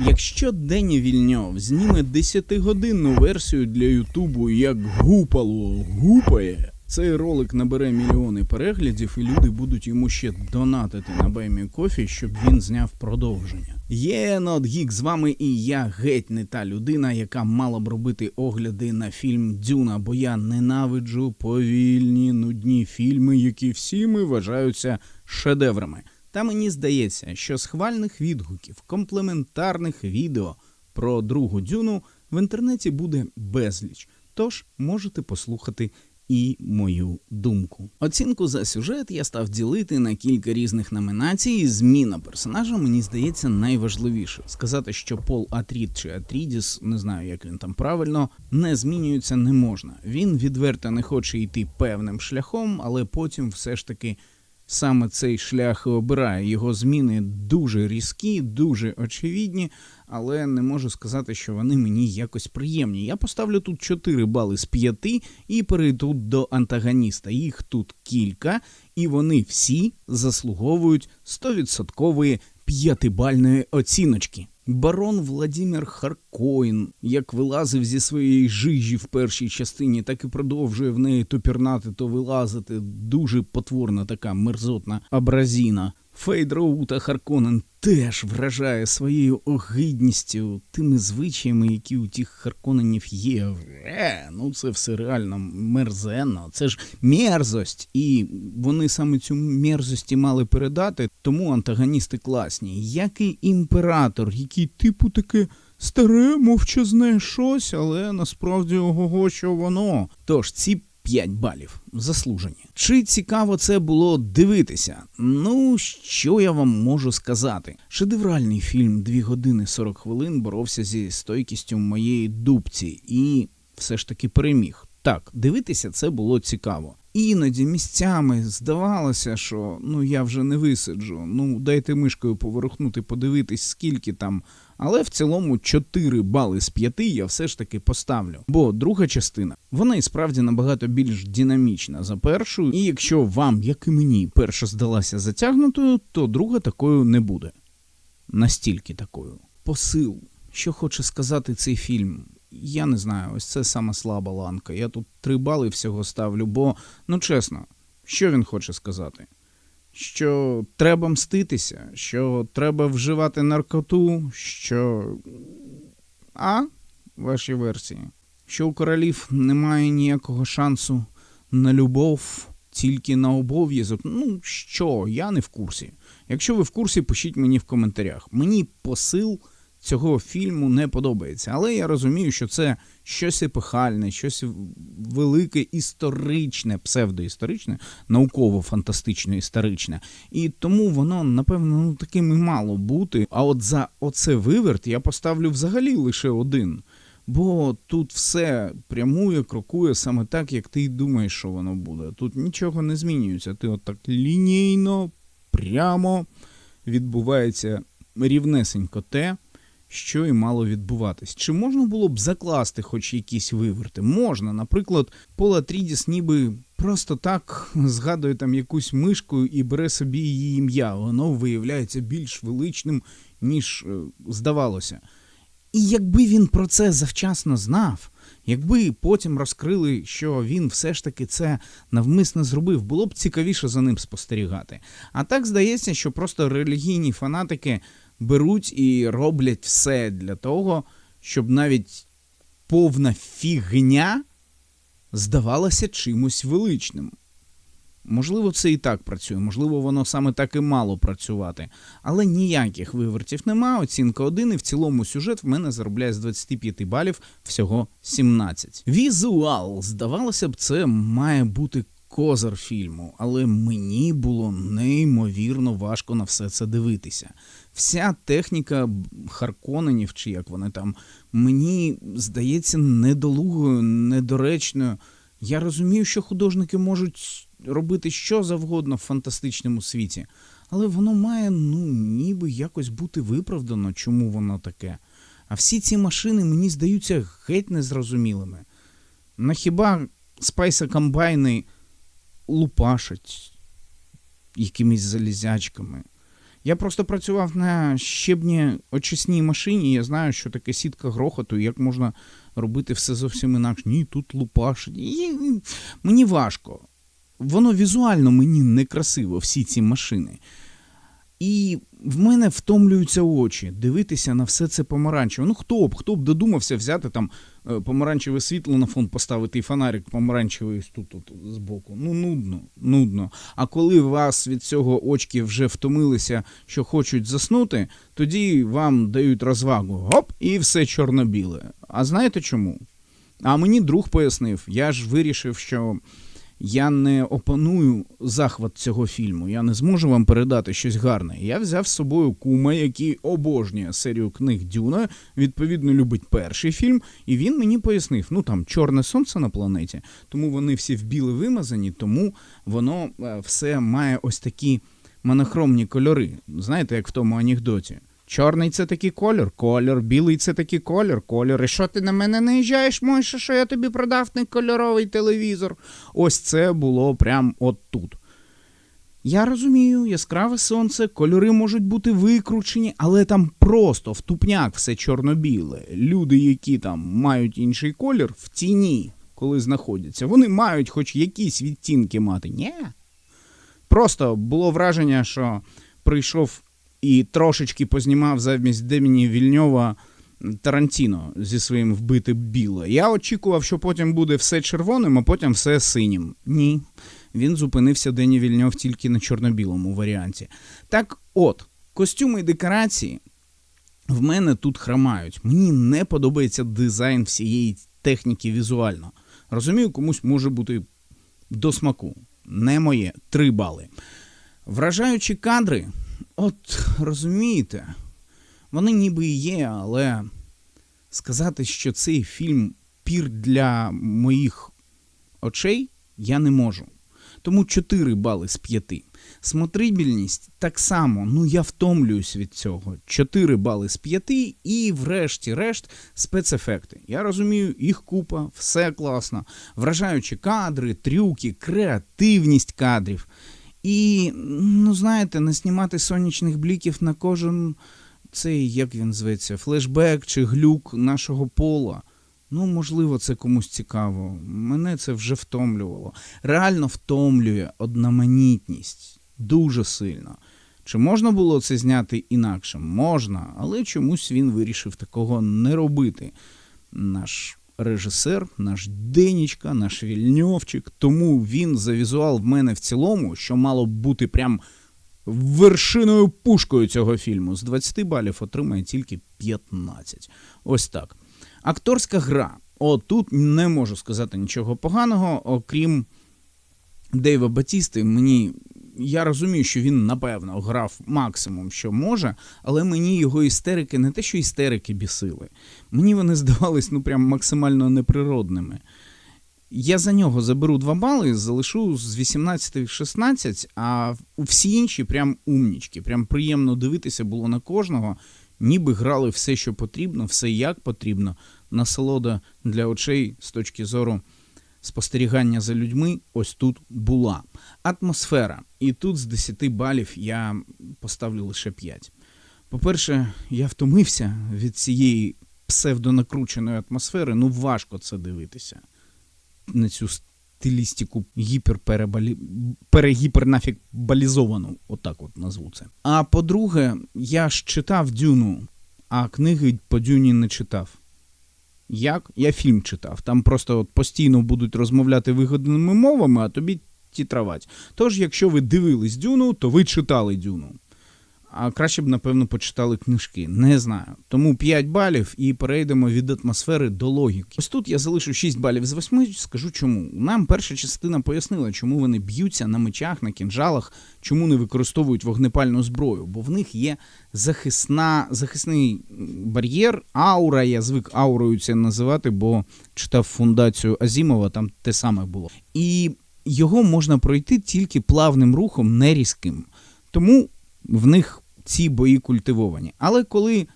Якщо Дені Вільньов зніме 10-годинну версію для Ютубу як гупало гупає, цей ролик набере мільйони переглядів, і люди будуть йому ще донатити на Баймі Кофі, щоб він зняв продовження. Є Нотгік з вами, і я геть не та людина, яка мала б робити огляди на фільм Дюна, бо я ненавиджу повільні, нудні фільми, які всіми вважаються шедеврами. Та мені здається, що схвальних відгуків, комплементарних відео про другу дюну в інтернеті буде безліч. Тож можете послухати і мою думку. Оцінку за сюжет я став ділити на кілька різних номінацій. Зміна персонажа мені здається найважливіше. Сказати, що Пол Атрід чи Атрідіс, не знаю, як він там правильно, не змінюється не можна. Він відверто не хоче йти певним шляхом, але потім все ж таки саме цей шлях і обирає. Його зміни дуже різкі, дуже очевидні, але не можу сказати, що вони мені якось приємні. Я поставлю тут 4 бали з 5 і перейду до антагоніста. Їх тут кілька, і вони всі заслуговують 100% п'ятибальної оціночки. Барон Владимир Харкоїн, як вилазив зі своєї жижі в першій частині, так і продовжує в неї то пірнати, то вилазити. Дуже потворна така мерзотна абразіна. Фейдроута Харконен теж вражає своєю огидністю, тими звичаями, які у тих Харконенів є. Е, ну це все реально мерзенно. Це ж мерзость. І вони саме цю мерзость і мали передати, тому антагоністи класні. Як і імператор, який типу таке старе, мовчазне щось, але насправді ого, що воно. Тож ці 5 балів заслужені. Чи цікаво це було дивитися? Ну, що я вам можу сказати? Шедевральний фільм 2 години 40 хвилин боровся зі стойкістю моєї дубці і все ж таки переміг. Так, дивитися це було цікаво. Іноді місцями здавалося, що ну я вже не висиджу. Ну дайте мишкою поворухнути, подивитись, скільки там. Але в цілому 4 бали з 5 я все ж таки поставлю. Бо друга частина, вона і справді набагато більш динамічна за першу, і якщо вам, як і мені, перша здалася затягнутою, то друга такою не буде. Настільки такою. Посил, що хоче сказати цей фільм. Я не знаю, ось це саме слаба ланка. Я тут три бали всього ставлю, бо, ну чесно, що він хоче сказати? Що треба мститися, що треба вживати наркоту, що. А? Ваші версії. Що у королів немає ніякого шансу на любов, тільки на обов'язок. Ну що, я не в курсі. Якщо ви в курсі, пишіть мені в коментарях. Мені посил цього фільму не подобається. Але я розумію, що це щось епохальне, щось велике, історичне, псевдоісторичне, науково-фантастично історичне. І тому воно, напевно, ну, таким і мало бути. А от за оце виверт я поставлю взагалі лише один. Бо тут все прямує, крокує саме так, як ти й думаєш, що воно буде. Тут нічого не змінюється. Ти отак лінійно, прямо відбувається рівнесенько те, що і мало відбуватись. Чи можна було б закласти хоч якісь виверти? Можна, наприклад, Пола Трідіс ніби просто так згадує там якусь мишку і бере собі її ім'я. Воно виявляється більш величним, ніж е, здавалося. І якби він про це завчасно знав, якби потім розкрили, що він все ж таки це навмисно зробив, було б цікавіше за ним спостерігати. А так здається, що просто релігійні фанатики беруть і роблять все для того, щоб навіть повна фігня здавалася чимось величним. Можливо, це і так працює, можливо, воно саме так і мало працювати. Але ніяких вивертів нема. Оцінка 1, і в цілому сюжет в мене заробляє з 25 балів всього 17. Візуал, здавалося б, це має бути козир фільму, але мені було неймовірно важко на все це дивитися. Вся техніка Харконенів, чи як вони там, мені здається недолугою, недоречною. Я розумію, що художники можуть робити що завгодно в фантастичному світі, але воно має, ну, ніби якось бути виправдано, чому воно таке. А всі ці машини мені здаються геть незрозумілими. На хіба спайса комбайни лупашать якимись залізячками? Я просто працював на щебні очисній машині, я знаю, що таке сітка грохоту, як можна робити все зовсім інакше. Ні, тут лупаш. І... Мені важко. Воно візуально мені некрасиво, всі ці машини. І в мене втомлюються очі дивитися на все це помаранчеве. Ну хто б, хто б додумався взяти там е, помаранчеве світло на фон поставити і фонарик помаранчевий тут, тут збоку. Ну, нудно, нудно. А коли вас від цього очки вже втомилися, що хочуть заснути, тоді вам дають розвагу. Гоп, і все чорно-біле. А знаєте чому? А мені друг пояснив, я ж вирішив, що я не опаную захват цього фільму. Я не зможу вам передати щось гарне. Я взяв з собою кума, який обожнює серію книг Дюна, відповідно, любить перший фільм, і він мені пояснив: ну там чорне сонце на планеті, тому вони всі в біле вимазані, тому воно е, все має ось такі монохромні кольори. Знаєте, як в тому анекдоті. Чорний це такий колір, колір, білий це такий колір, колір. І що ти на мене наїжджаєш, Мойша, що я тобі продав не кольоровий телевізор? Ось це було прям от тут. Я розумію, яскраве сонце, кольори можуть бути викручені, але там просто в тупняк все чорно-біле. Люди, які там мають інший колір, в тіні, коли знаходяться, вони мають хоч якісь відтінки мати. Ні. Просто було враження, що прийшов і трошечки познімав замість Деміні Вільньова Тарантіно зі своїм вбите біле. Я очікував, що потім буде все червоним, а потім все синім. Ні. Він зупинився Дені Вільньов тільки на чорно-білому варіанті. Так от, костюми і декорації в мене тут хромають. Мені не подобається дизайн всієї техніки візуально. Розумію, комусь може бути до смаку. Не моє. Три бали. Вражаючі кадри, от розумієте, вони ніби і є, але сказати, що цей фільм пір для моїх очей, я не можу. Тому 4 бали з 5. Смотрибільність так само, ну я втомлююсь від цього. 4 бали з 5 і, врешті-решт, спецефекти. Я розумію, їх купа, все класно. Вражаючі кадри, трюки, креативність кадрів. І, ну знаєте, не знімати сонячних бліків на кожен цей, як він зветься, флешбек чи глюк нашого пола. Ну, можливо, це комусь цікаво. Мене це вже втомлювало. Реально втомлює одноманітність дуже сильно. Чи можна було це зняти інакше? Можна, але чомусь він вирішив такого не робити. Наш режисер, наш Денічка, наш Вільньовчик. Тому він за візуал в мене в цілому, що мало б бути прям вершиною пушкою цього фільму. З 20 балів отримає тільки 15. Ось так. Акторська гра. О, тут не можу сказати нічого поганого, окрім Дейва Батісти. Мені я розумію, що він напевно грав максимум, що може, але мені його істерики не те, що істерики бісили. Мені вони здавались ну прям максимально неприродними. Я за нього заберу 2 бали, залишу з 18 в 16, а всі інші прям умнічки. Прям приємно дивитися було на кожного, ніби грали все, що потрібно, все як потрібно. Насолода для очей з точки зору спостерігання за людьми ось тут була. Атмосфера. І тут з 10 балів я поставлю лише 5. По-перше, я втомився від цієї псевдонакрученої атмосфери, ну важко це дивитися. На цю стилістику гіперперебалі... перегіпернафікбалізовану, отак от назву це. А по-друге, я ж читав Дюну, а книги по Дюні не читав. Як? Я фільм читав. Там просто от постійно будуть розмовляти вигодними мовами, а тобі тітравать. Тож, якщо ви дивились Дюну, то ви читали Дюну. А краще б, напевно, почитали книжки. Не знаю. Тому 5 балів і перейдемо від атмосфери до логіки. Ось тут я залишу 6 балів з 8, скажу чому. Нам перша частина пояснила, чому вони б'ються на мечах, на кінжалах, чому не використовують вогнепальну зброю, бо в них є захисна, захисний бар'єр, аура. Я звик аурою це називати, бо читав фундацію Азімова, там те саме було. І його можна пройти тільки плавним рухом, не різким. Тому в них ці бої культивовані. Але коли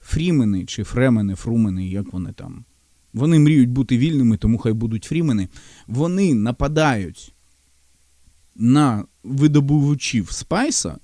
фрімени чи фремени, фрумени, як вони там, вони мріють бути вільними, тому хай будуть фрімени, вони нападають на видобувачів спайса,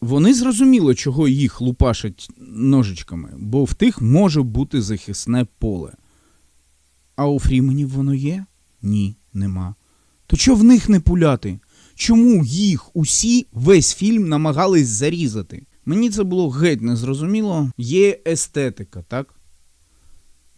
Вони зрозуміло, чого їх лупашать ножичками, бо в тих може бути захисне поле. А у Фріменів воно є? Ні, нема. То чого в них не пуляти? Чому їх усі весь фільм намагались зарізати? Мені це було геть незрозуміло. Є естетика, так?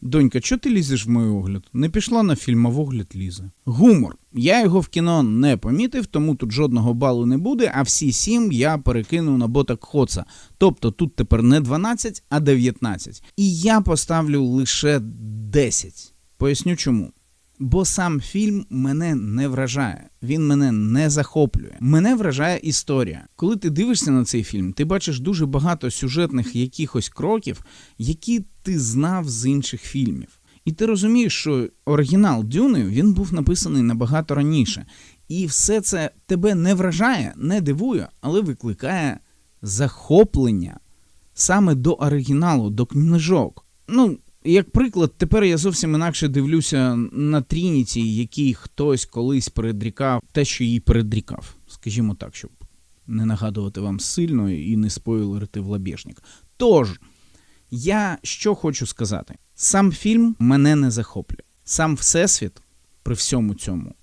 Донька, чого ти лізеш в мій огляд? Не пішла на фільм, а в огляд лізе. Гумор. Я його в кіно не помітив, тому тут жодного балу не буде, а всі сім я перекинув на ботак Хоца. Тобто тут тепер не 12, а 19. І я поставлю лише 10. Поясню чому. Бо сам фільм мене не вражає, він мене не захоплює. Мене вражає історія. Коли ти дивишся на цей фільм, ти бачиш дуже багато сюжетних якихось кроків, які ти знав з інших фільмів. І ти розумієш, що оригінал Дюни він був написаний набагато раніше. І все це тебе не вражає, не дивує, але викликає захоплення саме до оригіналу, до книжок. Ну, як приклад, тепер я зовсім інакше дивлюся на Трініті, який хтось колись передрікав те, що їй передрікав. Скажімо так, щоб не нагадувати вам сильно і не спойлерити в лабєжник. Тож, я що хочу сказати: сам фільм мене не захоплює. Сам Всесвіт при всьому цьому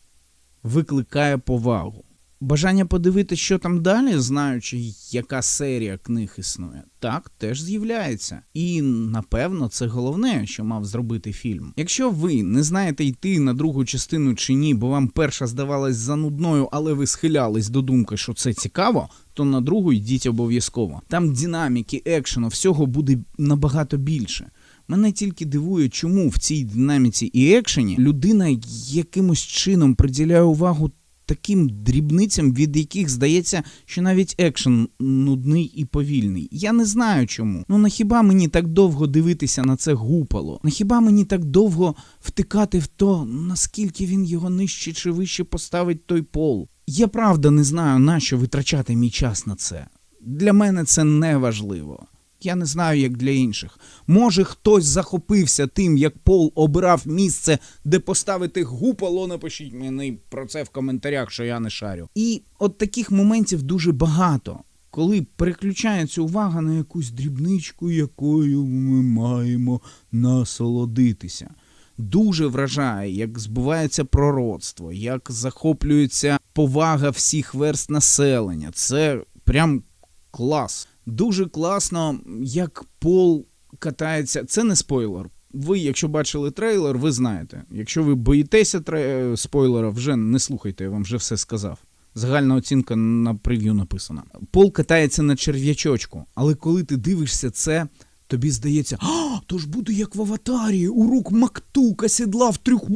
викликає повагу. Бажання подивитися, що там далі, знаючи, яка серія книг існує, так теж з'являється. І напевно це головне, що мав зробити фільм. Якщо ви не знаєте йти на другу частину чи ні, бо вам перша здавалась занудною, але ви схилялись до думки, що це цікаво, то на другу йдіть обов'язково. Там динаміки, екшену, всього буде набагато більше. Мене тільки дивує, чому в цій динаміці і екшені людина якимось чином приділяє увагу таким дрібницям, від яких здається, що навіть екшен нудний і повільний. Я не знаю чому. Ну на хіба мені так довго дивитися на це гупало? На хіба мені так довго втикати в то, наскільки він його нижче чи вище поставить той пол? Я правда не знаю, на що витрачати мій час на це. Для мене це не важливо. Я не знаю, як для інших. Може, хтось захопився тим, як Пол обирав місце, де поставити гупало. Напишіть мені про це в коментарях, що я не шарю. І от таких моментів дуже багато, коли переключається увага на якусь дрібничку, якою ми маємо насолодитися. Дуже вражає, як збувається пророцтво, як захоплюється повага всіх верст населення. Це прям клас. Дуже класно, як Пол катається. Це не спойлер. Ви, якщо бачили трейлер, ви знаєте. Якщо ви боїтеся тре... спойлера, вже не слухайте, я вам вже все сказав. Загальна оцінка на прев'ю написана. Пол катається на черв'ячочку, але коли ти дивишся це, тобі здається, а, то ж буде як в аватарі, у рук Мактука сідлав трьох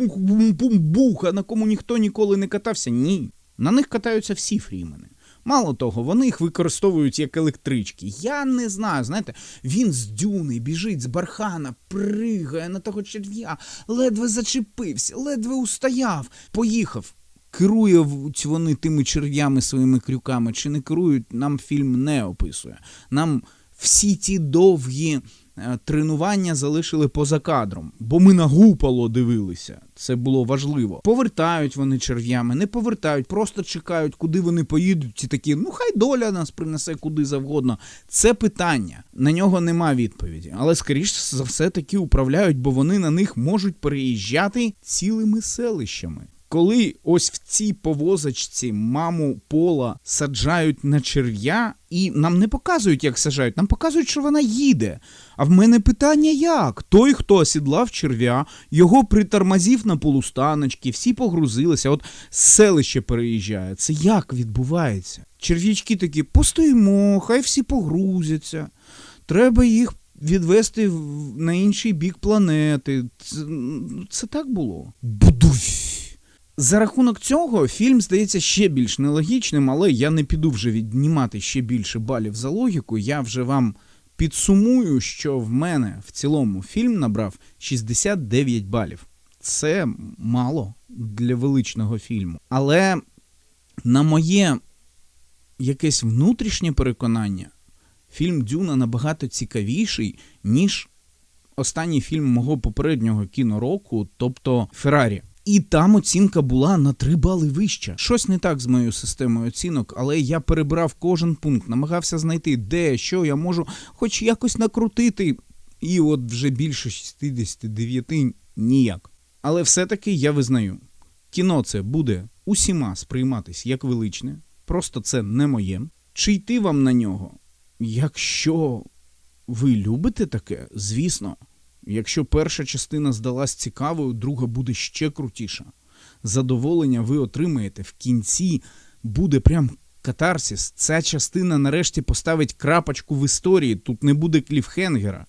буха, на кому ніхто ніколи не катався. Ні. На них катаються всі фрімени. Мало того, вони їх використовують як електрички. Я не знаю, знаєте, він з дюни біжить з бархана, пригає на того черв'я, ледве зачепився, ледве устояв, поїхав. Керують вони тими черв'ями своїми крюками, чи не керують, нам фільм не описує. Нам всі ті довгі тренування залишили поза кадром, бо ми на гупало дивилися. Це було важливо. Повертають вони черв'ями, не повертають, просто чекають, куди вони поїдуть. І такі, ну хай доля нас принесе куди завгодно. Це питання. На нього нема відповіді. Але скоріш за все таки управляють, бо вони на них можуть переїжджати цілими селищами. Коли ось в цій повозочці маму пола саджають на черв'я, і нам не показують, як саджають, нам показують, що вона їде. А в мене питання як? Той, хто осідлав черв'я, його притормозів на полустаночки, всі погрузилися, от селище переїжджає. Це як відбувається? Черв'ячки такі, постоїмо, хай всі погрузяться. Треба їх відвести на інший бік планети. Це, це так було. Будуй. За рахунок цього фільм здається ще більш нелогічним, але я не піду вже віднімати ще більше балів за логіку. Я вже вам підсумую, що в мене в цілому фільм набрав 69 балів. Це мало для величного фільму. Але на моє якесь внутрішнє переконання, фільм Дюна набагато цікавіший, ніж останній фільм мого попереднього кінороку, тобто Феррарі. І там оцінка була на 3 бали вища. Щось не так з моєю системою оцінок, але я перебрав кожен пункт, намагався знайти, де, що я можу хоч якось накрутити. І от вже більше 69 ніяк. Але все-таки я визнаю, кіно це буде усіма сприйматись як величне, просто це не моє. Чи йти вам на нього? Якщо ви любите таке, звісно. Якщо перша частина здалась цікавою, друга буде ще крутіша. Задоволення ви отримаєте в кінці, буде прям катарсіс. Ця частина нарешті поставить крапочку в історії, тут не буде кліфхенгера.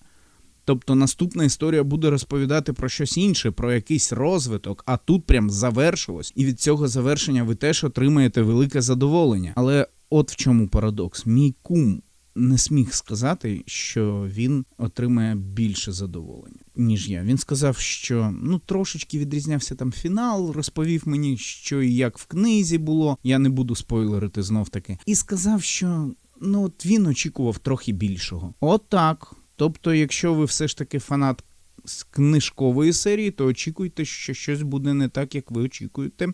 Тобто наступна історія буде розповідати про щось інше, про якийсь розвиток, а тут прям завершилось. І від цього завершення ви теж отримаєте велике задоволення. Але от в чому парадокс. Мій кум не сміг сказати, що він отримає більше задоволення, ніж я. Він сказав, що ну трошечки відрізнявся там фінал, розповів мені, що і як в книзі було. Я не буду спойлерити знов таки. І сказав, що ну от він очікував трохи більшого. Отак. Тобто, якщо ви все ж таки фанат з книжкової серії, то очікуйте, що щось буде не так, як ви очікуєте.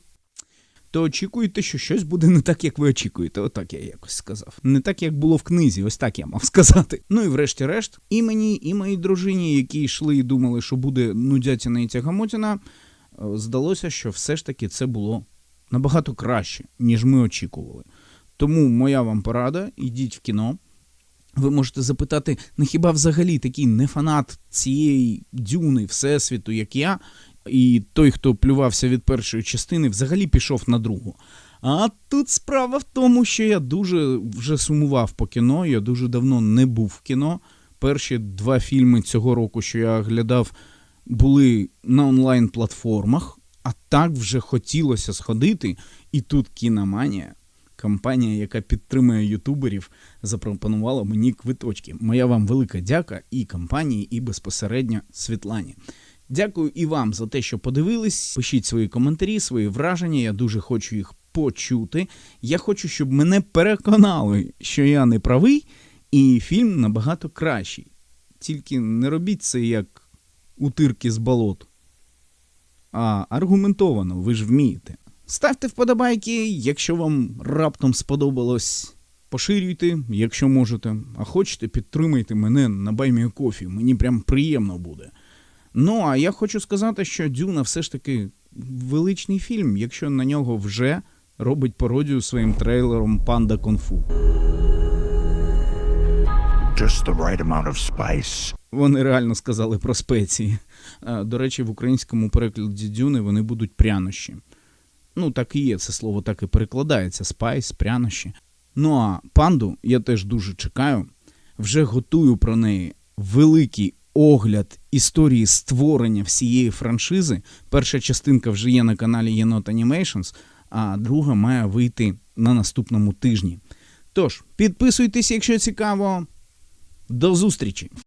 То очікуєте, що щось буде не так, як ви очікуєте. Отак я якось сказав. Не так, як було в книзі, ось так я мав сказати. Ну і врешті-решт, і мені, і моїй дружині, які йшли і думали, що буде нудятіна і тягамотіна, е, здалося, що все ж таки це було набагато краще, ніж ми очікували. Тому моя вам порада: ідіть в кіно. Ви можете запитати, не хіба взагалі такий не фанат цієї дюни всесвіту, як я, і той, хто плювався від першої частини, взагалі пішов на другу. А тут справа в тому, що я дуже вже сумував по кіно, я дуже давно не був в кіно. Перші два фільми цього року, що я глядав, були на онлайн-платформах, а так вже хотілося сходити. І тут кіноманія компанія, яка підтримує ютуберів, запропонувала мені квиточки. Моя вам велика дяка і компанії, і безпосередньо Світлані. Дякую і вам за те, що подивились. Пишіть свої коментарі, свої враження. Я дуже хочу їх почути. Я хочу, щоб мене переконали, що я не правий, і фільм набагато кращий. Тільки не робіть це як утирки з болот. А аргументовано, ви ж вмієте. Ставте вподобайки, якщо вам раптом сподобалось. Поширюйте, якщо можете. А хочете, підтримайте мене на Баймі Кофі. Мені прям приємно буде. Ну, а я хочу сказати, що Дюна все ж таки величний фільм, якщо на нього вже робить пародію своїм трейлером Панда Конфу. Just the right amount of spice. Вони реально сказали про спеції. До речі, в українському перекладі Дюни вони будуть прянощі. Ну, так і є, це слово так і перекладається: спайс, прянощі. Ну а панду я теж дуже чекаю. Вже готую про неї великий огляд історії створення всієї франшизи. Перша частинка вже є на каналі Єнот Animations, а друга має вийти на наступному тижні. Тож, підписуйтесь, якщо цікаво. До зустрічі!